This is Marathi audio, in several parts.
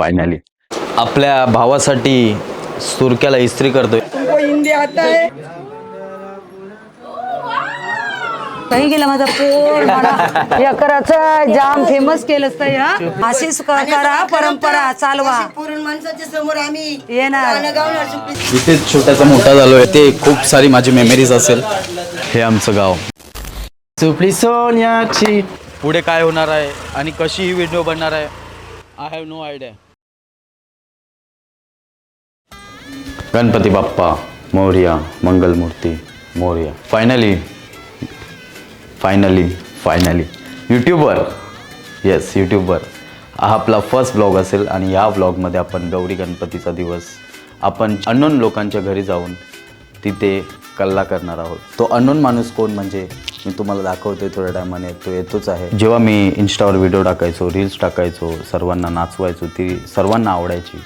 फायनली आपल्या भावासाठी सुरक्याला इस्त्री करतोय. तुमको हिंदी आता है काही गेला माझा पोर मला. या कराचं जाम फेमस केलंच ताई हा. अशीच क- करा परंपरा चालवा. पुरून माणसाच्या समोर आम्ही येणार. गाणं इथे छोटासा मोठा झालोय. ते खूप सारी माझी मेमरीज असेल. हे आमचं गाव. सुपली सोन्याची. पुढे काय होणार आहे आणि कशी ही व्हिडिओ बनणार आहे? I have no idea Ganpati Bappa Morya Mangalmurti Morya. Finally finally finally यूट्यूबवर येस यूट्यूबवर हा आपला फर्स्ट ब्लॉग असेल आणि या ब्लॉगमध्ये आपण गौरी गणपतीचा दिवस आपण अननोन लोकांच्या घरी जाऊन तिथे कल्ला करणार आहोत. तो अननोन माणूस कोण म्हणजे? मी तुम्हाला दाखवतोय थोड्या टायमाने तो येतोच आहे. जेव्हा मी इन्स्टावर व्हिडिओ टाकायचो रील्स टाकायचो सर्वांना नाचवायचो ती सर्वांना आवडायची.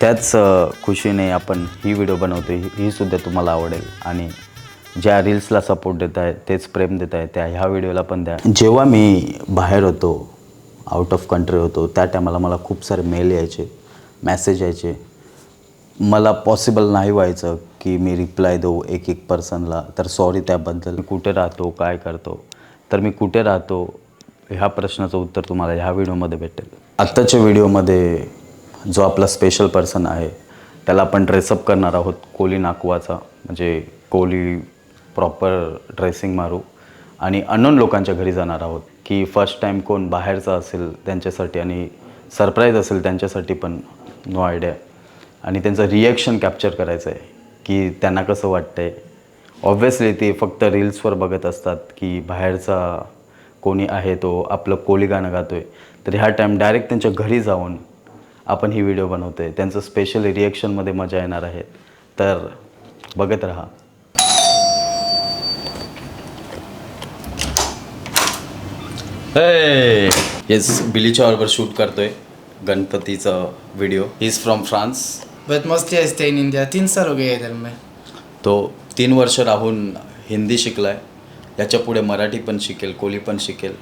त्याच खुशीने आपण ही व्हिडिओ बनवतो ही ही सुद्धा तुम्हाला आवडेल. आणि ज्या रील्सला सपोर्ट देत आहे तेच प्रेम देत आहे त्या ह्या व्हिडिओला पण द्या. जेव्हा मी बाहेर होतो आउट ऑफ कंट्री होतो त्या टायमाला मला खूप सारे मेल यायचे मॅसेज यायचे. मला पॉसिबल नाही व्हायचं की मी रिप्लाय देऊ एक एक पर्सनला तर सॉरी त्याबद्दल. मी कुठे राहतो काय करतो? तर मी कुठे राहतो ह्या प्रश्नाचं उत्तर तुम्हाला ह्या व्हिडिओमध्ये भेटेल. आत्ताच्या व्हिडिओमध्ये जो आपला स्पेशल पर्सन आहे त्याला आपण ड्रेसअप करणार आहोत कोली नाकवाचा म्हणजे कोली प्रॉपर ड्रेसिंग मारू. आणि अननोन लोकांच्या घरी जाणार आहोत की फर्स्ट टाईम कोण बाहेरचा असेल त्यांच्यासाठी आणि सरप्राईज असेल त्यांच्यासाठी पण नो आयडिया आणि त्यांचं रिॲक्शन कॅप्चर करायचं आहे की त्यांना कसं वाटतं आहे ऑब्व्हियसली ते फक्त रील्सवर बघत असतात की बाहेरचा कोणी आहे तो आपलं कोली गाणं गातो आहे तर ह्या टाईम डायरेक्ट त्यांच्या घरी जाऊन आपण ही व्हिडिओ बनवतो आहे त्यांचं स्पेशल रिॲक्शनमध्ये मजा येणार आहे. तर बघत राहा. येस बिलीच्या बरोबर शूट करतोय. गणपतीचा video he is from France बहुत मस्ती है स्टे इन इंडिया तीन साल हो गए इधर में. तो तीन वर्ष राहून हिंदी शिकलाय. याच्यापुढे मराठी पण शिकेल कोली पण शिकेल.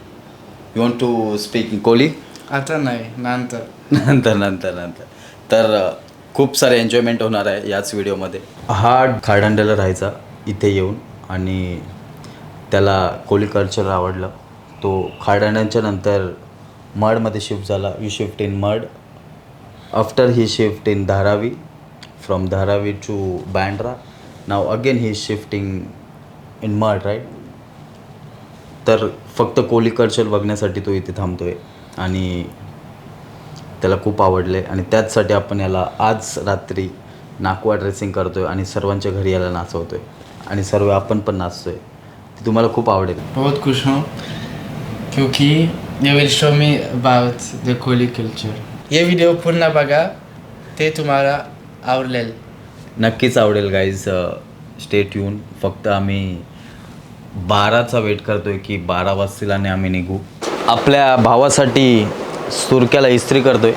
You want to speak Koli आता नाही नंतर. नंतर नंतर नंतर. तर खूप सारे एन्जॉयमेंट होणार आहे याच व्हिडिओमध्ये हा खाडंड्याला राहायचा इथे येऊन आणि त्याला कोली कल्चर आवडलं. तो खाडांड्यांच्या नंतर मडमध्ये शिफ्ट झाला. You shift in mud. After he shift in Dharavi from Dharavi to Bandra now again he shifting in mud right तर फक्त कोली कल्चर बघण्यासाठी तो इथे थांबतो आहे आणि त्याला खूप आवडले. आणि त्याचसाठी आपण याला आज रात्री नाकवा ड्रेसिंग करतोय आणि सर्वांच्या घरी याला नाचवतोय. आणि सर्व आपण पण नाचतोय. ते तुम्हाला खूप आवडेल. बहुत खुश हूँ क्योंकि ये will show me about the Koli culture ये व्हिडिओ पूर्ण बघा ते तुम्हाला आवडेल. नक्कीच आवडेल गाईज स्टेट येऊन फक्त आम्ही बाराचा वेट करतोय की बारा वाजतील आणि आम्ही निघू. आपल्या भावासाठी सुरक्याला इस्त्री करतो आहे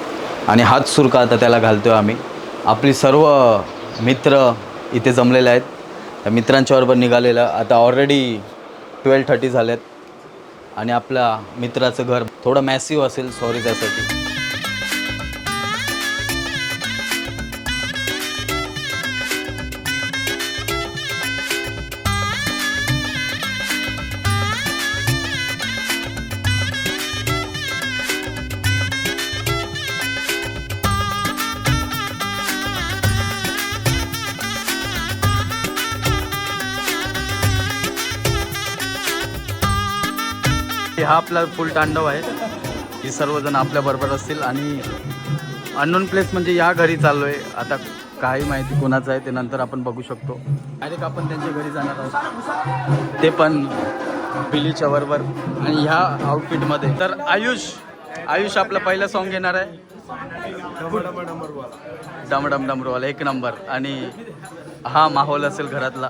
आणि हाच सुरका आता त्याला घालतो आहे आम्ही. आपली सर्व मित्र इथे जमलेले आहेत. त्या मित्रांच्या बरोबर निघालेलं. आता ऑलरेडी ट्वेल्व थर्टी झाल्यात आणि आपल्या मित्राचं घर थोडं मॅसिव्ह असेल सॉरी त्यासाठी. हा आपला फुल तांडव आहे ही सर्वजण आपल्या बरोबर असतील. आणि अननोन प्लेस म्हणजे या घरी चाललो आहे आता काही माहिती कोणाचं आहे ते नंतर आपण बघू शकतो. डायरेक्ट आपण त्यांच्या घरी जाणार आहोत. ते पण बिलीच्या बरोबर आणि ह्या आउटफिटमध्ये तर आयुष आयुष आपलं पहिलं सॉन्ग घेणार आहे. डमडम डमरूवाला एक नंबर आणि हा माहोल असेल घरातला.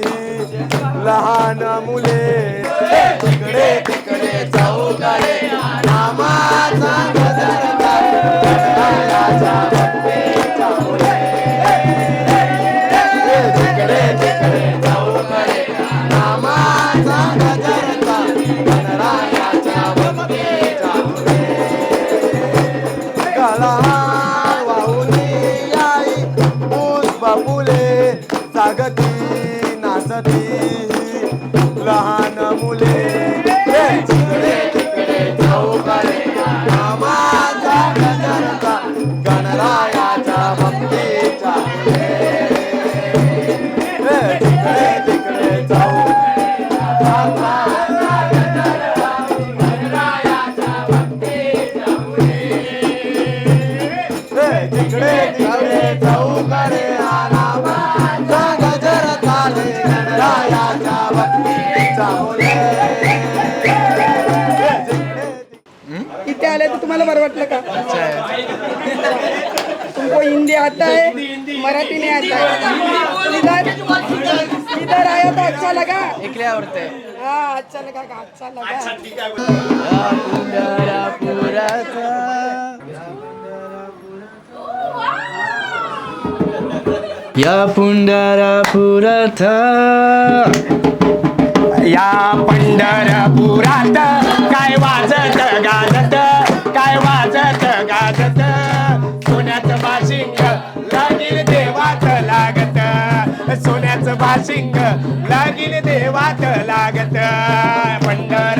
लहान मुले. तिकडे तिकडे जाऊ कडे नामाचा गजर गणरायाच्या तिकडे तिकडे जाऊ नामाचा गजर गणरायाच्या गला आई ऊस जागती नाचती. लहान मुले. हे. तिकडे तिकडे जाऊ. कडे नामाचा गजरचा गणरायाच्या भक्तीच्या तिकडे तिकडे जाऊ तिकडे तिकडे जाऊ आले तर तुम्हाला बरं वाटलं का? तुमको हिंदी आता है मराठी नहीं आता है. इधर इधर आया तो अच्छा लगा. इकडे आवडते. हाँ अच्छा लगा का अच्छा लगा. या पुंडरा पुराचा या पंढरपुरात काय वाजत सोन्याचं बाशिंग लागील देवात लागत. पंढर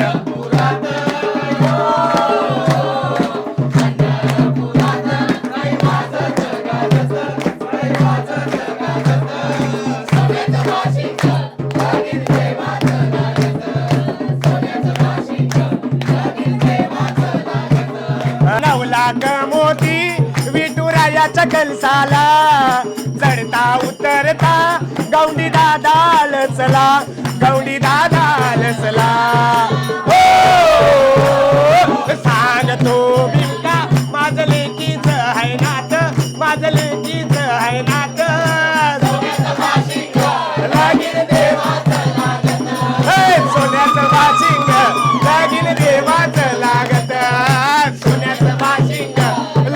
नवलाक मोती विठुरायाच्या कलसाला. गौंडी दादा लचला गौंडी दादा लचला हो! सांगतो बिमका माझं लेकीच आहे नात माझं लेकीच आहे नात. सोन्याचं वाशिंग लागीन देवाचं लागत. सोन्याचं वाशिंग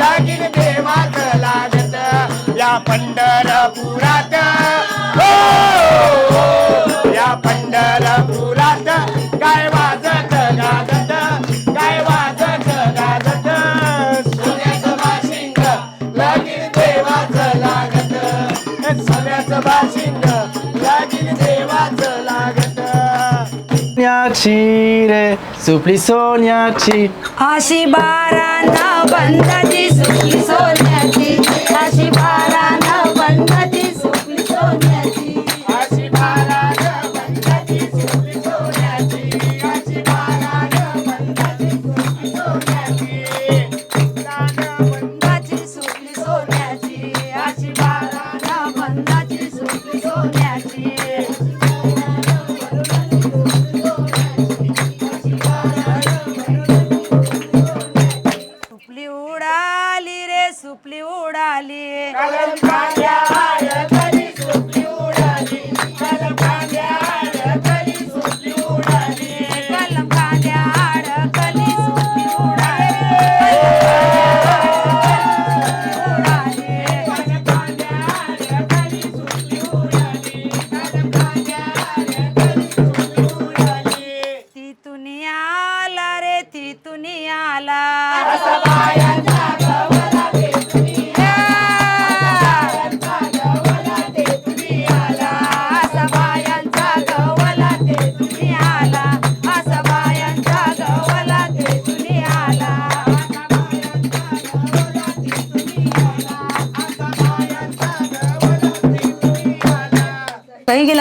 लागीन देवाचं लागत. या पंढरपुरात या पंढरपुरात काय वाजत गाजत काय वाजत गाजत. सोन्याचं वाशिंग लागीन देवाचं लागत. सोन्याचं वाशिंग लागीन देवाचं लागत. सोन्याची रे सुपली सोन्याची. अशी बारानं बंदाची सुकली सोन्याची. अशी बंदाची Alan Kanye.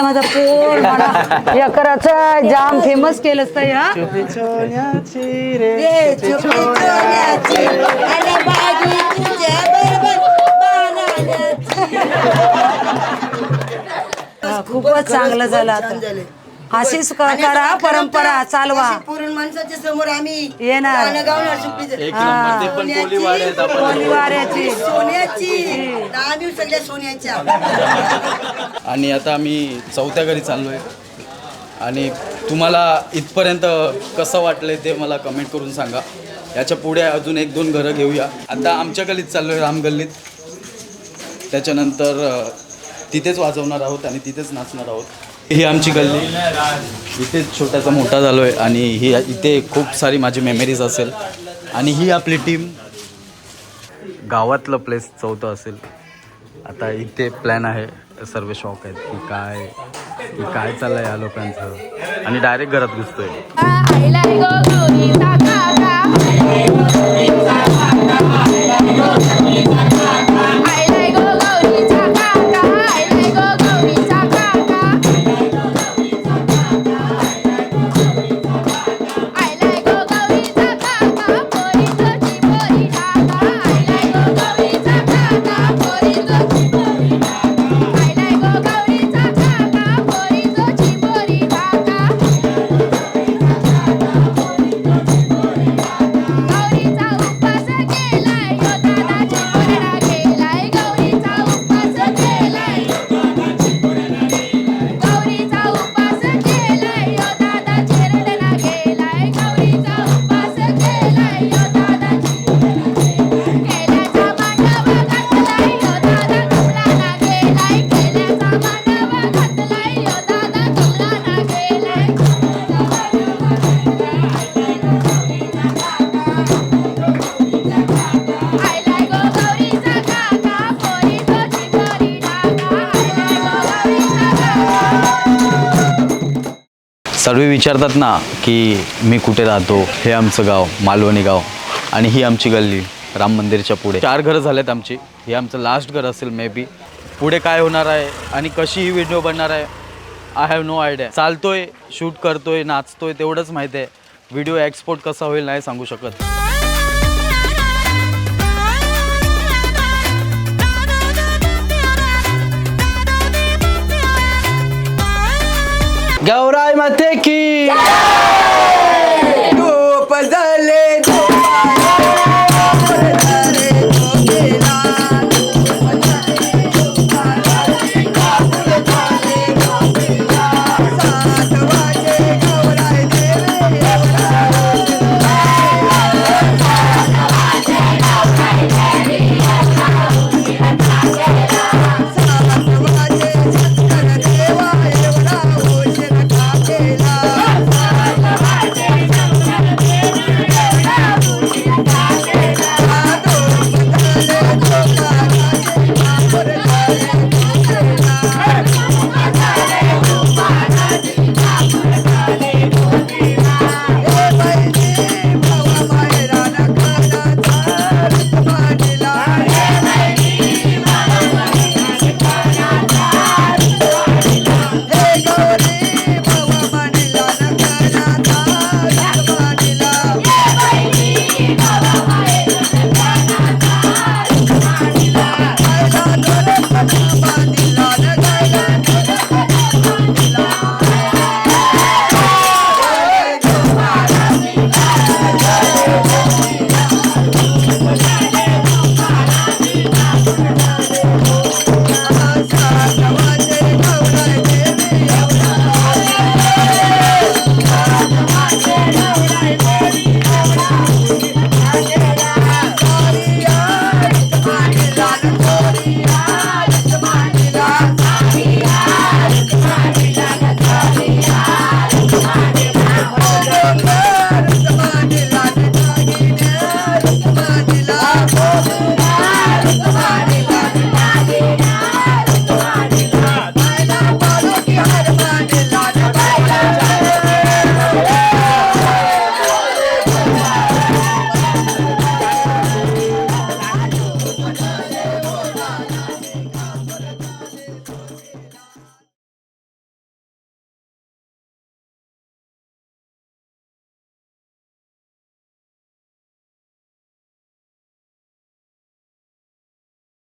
माझा पोर मला या कराचा जाम फेमस हा सोन्याची रे ये. खूपच चांगलं झालं आता झाले. अशीच क- आणि करा आता परंपरा चालवा. पुरण माणसाच्या समोर आम्ही येणार. गाणं गावणार सुप्रीचं. एक नंबर ते पण कोलीवाड आहेत आपण. कोलीवाड्याची सोन्याची. तर आम्ही सगळ्या सोन्याच्या. आणि आता आम्ही चौथ्या घरी चाललो आहे आणि तुम्हाला इथपर्यंत कसं वाटलं ते मला कमेंट करून सांगा. याच्यापुढे अजून एक दोन घरं घेऊया. आता आमच्या गल्लीत चाललो आहे राम गल्लीत. त्याच्यानंतर अ, तिथेच वाजवणार आहोत आणि तिथेच नाचणार आहोत. ही आमची गल्ली. इथेच छोटासा मोठा झालो आहे आणि ही इथे खूप सारी माझी मेमरीज असेल. आणि ही आपली टीम गावातलं प्लेस चौथं असेल. आता इथे प्लॅन आहे. सर्व शॉक आहेत की काय की काय चाललं आहे या लोकांचं. आणि डायरेक्ट घरात घुसतोय. सर्व विचारतात ना की मी कुठे राहतो? हे आमचं गाव मालवणी गाव. आणि ही आमची गल्ली राम मंदिरच्या पुढे. चार घरं झालेत आमची. हे आमचं लास्ट घर असेल मे बी पुढे काय होणार आहे आणि कशी ही व्हिडिओ बनणार आहे आय हॅव नो आयडिया चालतोय शूट करतोय नाचतोय तेवढंच माहिती आहे. व्हिडिओ एक्सपोर्ट कसा होईल नाही सांगू शकत. Gaurai Mateki! Yeah!